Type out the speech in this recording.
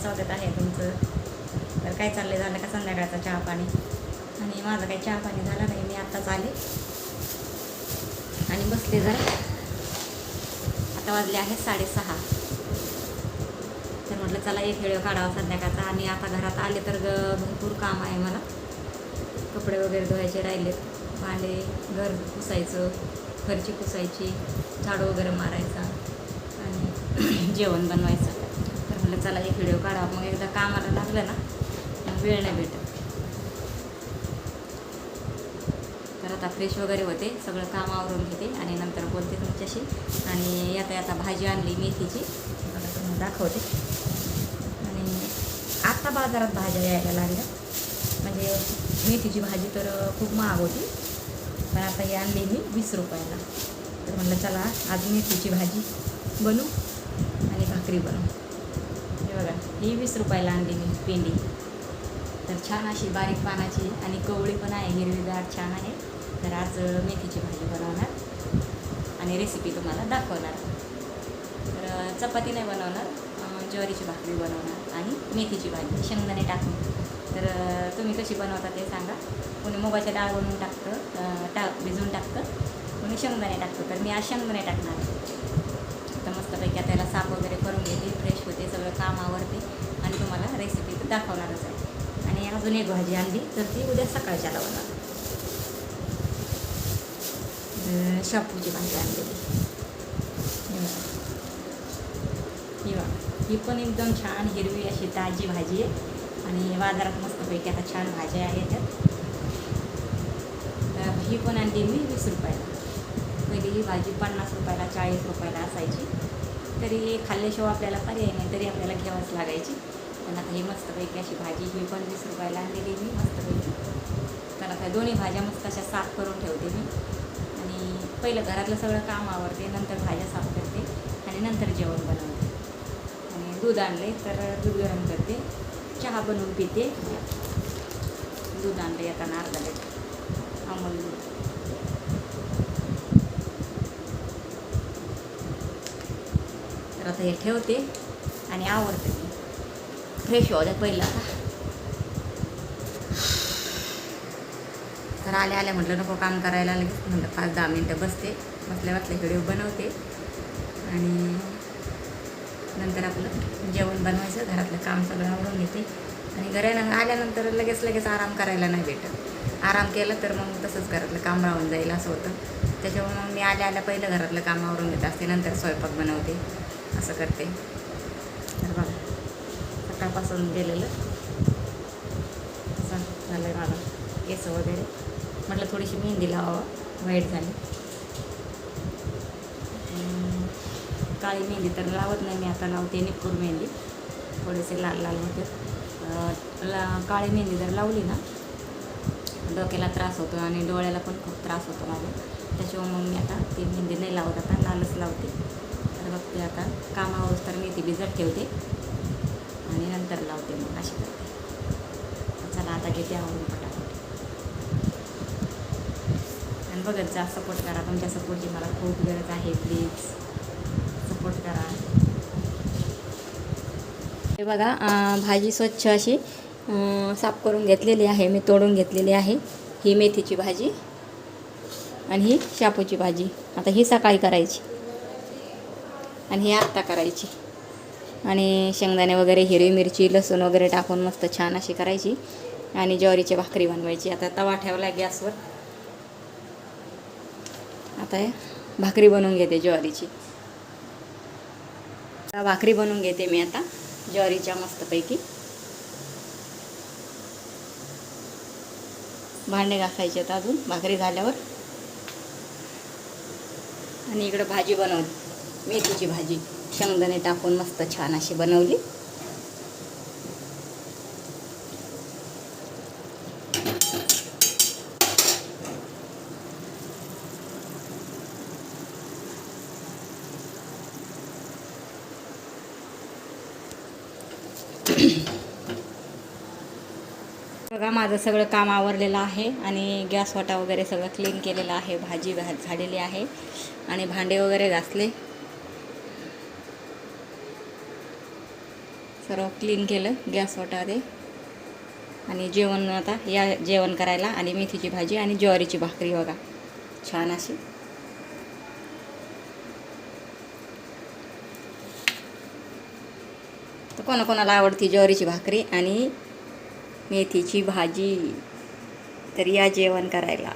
स्वागत आहे तुमचं. तर काय चाललंय? झालं का संध्याकाळचा चहा पाणी? आणि माझं काही चहा पाणी झालं नाही मी आत्ताच आले. आणि बसले जरा. आता वाजले आहेत साडेसहा. तर म्हटलं चला एक वेळ काढावा संध्याकाळचा. आणि आता घरात आले तर ग भरपूर काम आहे मला. कपडे वगैरे धुवायचे राहिलेत भांडे घर पुसायचं फरची पुसायची झाडू वगैरे मारायचा. आणि जेवण बनवायचं. म्हटलं चला एक व्हिडिओ काढा. मग एकदा कामाला लागलं ना मग वेळ नाही भेटत. तर आता फ्रेश वगैरे होते सगळं काम आवरून घेते आणि नंतर बोलते तुमच्याशी. आणि आता आता भाजी आणली मेथीची. तुम्हाला दाखवते. आणि आत्ता बाजारात भाज्या यायला लागल्या. म्हणजे मेथीची भाजी तर खूप महाग होती. पण आता ही आणली मी वीस रुपयाला. तर म्हटलं चला आज मेथीची भाजी बनवू आणि भाकरी बनवू बघा ही वीस रुपयाला आणली मी पेंडी. तर छान अशी बारीक पानाची आणि कवळी पण आहे हिरवीगार छान आहे. तर आज मेथीची भाजी बनवणार आणि रेसिपी तुम्हाला दाखवणार. तर चपाती नाही बनवणार ज्वारीची भाकरी बनवणार आणि मेथीची भाजी शेंगदाणे टाकून. तर तुम्ही कशी बनवता ते सांगा. कोणी मुगाच्या डाळ बनवून टाकतं टाक भिजवून टाकतं कोणी शेंगदाणे टाकतं. तर मी आज शेंगदाणे टाकणार मस्तपैकी आता त्याला साफ वगैरे करून घेते फ्रेश होते सगळं काम आवरते आणि तुम्हाला रेसिपी दाखवणारच आहे. आणि अजून एक भाजी आणली तर ती उद्या सकाळच्या लावणार शापूची भाजी आणलेली हिवा ही पण एकदम छान हिरवी अशी ताजी भाजी आहे. आणि बाजारात मस्तपैकी आता छान भाज्या आहेत त्यात ही पण आणली मी वीस रुपयाला. पहिली ही भाजी पन्नास रुपयाला चाळीस रुपयाला असायची. तरी हे खाल्ल्याशिवाय आपल्याला पर्याय नाही तरी आपल्याला घ्यावंच लागायची. पण आता ही मस्तपैकी अशी भाजी ही पण वीस रुपयाला आणलेली मी मस्तपैकी. तर आता दोन्ही भाज्या मस्त अशा साफ करून ठेवते मी. आणि पहिलं घरातलं सगळं काम आवरते नंतर भाज्या साफ करते आणि नंतर जेवण बनवते. आणि दूध आणले तर दूध गरम करते. चहा बनवून पिते. दूध आणले आता अर्धा लिटर अमूल दूध. तर आता हे ठेवते आणि आवडते मी. फ्रेश होऊ द्या पहिलं आता. तर आल्या आल्या म्हटलं नको काम करायला लगेच. म्हटलं पाच दहा मिनटं बसते. बसल्या बसल्या व्हिडिओ बनवते. आणि नंतर आपलं जेवण बनवायचं. घरातलं काम सगळं आवरून घेते. आणि घरानं आल्यानंतर लगेच लगेच आराम करायला नाही भेटत. आराम केला तर मग तसंच घरातलं काम राहून जाईल असं होतं. त्याच्यामुळे मग मी आल्या आल्या पहिलं घरातलं काम आवरून घेत असते. नंतर स्वयंपाक बनवते. असं करते. तर बघा सकाळपासून गेलेलं असं झालं माझं केस वगैरे. म्हटलं थोडीशी मेहंदी लावावं वाईट झाली. काळी मेहंदी तर लावत नाही मी आता लावते निपूर मेहंदी. थोडेसे लाल लाल होते. ला काळी मेहंदी जर लावली ना डोक्याला त्रास होतो आणि डोळ्याला पण खूप त्रास होतो माझ्या. त्याच्यामुळे मग मी आता ती मेहंदी नाही लावत आता लालच लावते. तर बघते आता. कामावरच तर मी ती भिजत ठेवते. आणि नंतर लावते मग अशी करते. चला आता घेते आवडून पटापट. आणि बघत जा सपोर्ट करा. तुमच्या सपोर्टची मला खूप गरज आहे प्लीज सपोर्ट करा. हे बघा भाजी स्वच्छ अशी साफ करून घेतलेली आहे. मी तोडून घेतलेली आहे ही मेथीची भाजी आणि ही शापूची भाजी. आता ही सकाळी करायची. आणि ही आत्ता करायची. आणि शेंगदाणे वगैरे हिरवी मिरची लसूण वगैरे टाकून मस्त छान अशी करायची. आणि ज्वारीची भाकरी बनवायची. आता तवा ठेवला गॅसवर. आता भाकरी बनवून घेते ज्वारीची. आता भाकरी बनवून घेते मी आता ज्वारीच्या मस्तपैकी. भांडे घासायचे आहेत अजून भाकरी झाल्यावर. आणि इकडं भाजी बनवली. मेथीची भाजी शेंगदाणे टाकून मस्त छान अशी बनवली. बघा माझं सगळं काम आवरलेलं आहे आणि गॅस वाटा वगैरे सगळं क्लीन केलेलं आहे भाजी झालेली आहे आणि भांडे वगैरे घासले. सर्व क्लीन केलं. गॅस वटारे आणि जेवण आता या जेवण करायला आणि मेथीची भाजी आणि ज्वारीची भाकरी बघा. छान अशी. तर कोणाकोणाला आवडती ज्वारीची भाकरी आणि मेथीची भाजी तर या जेवण करायला.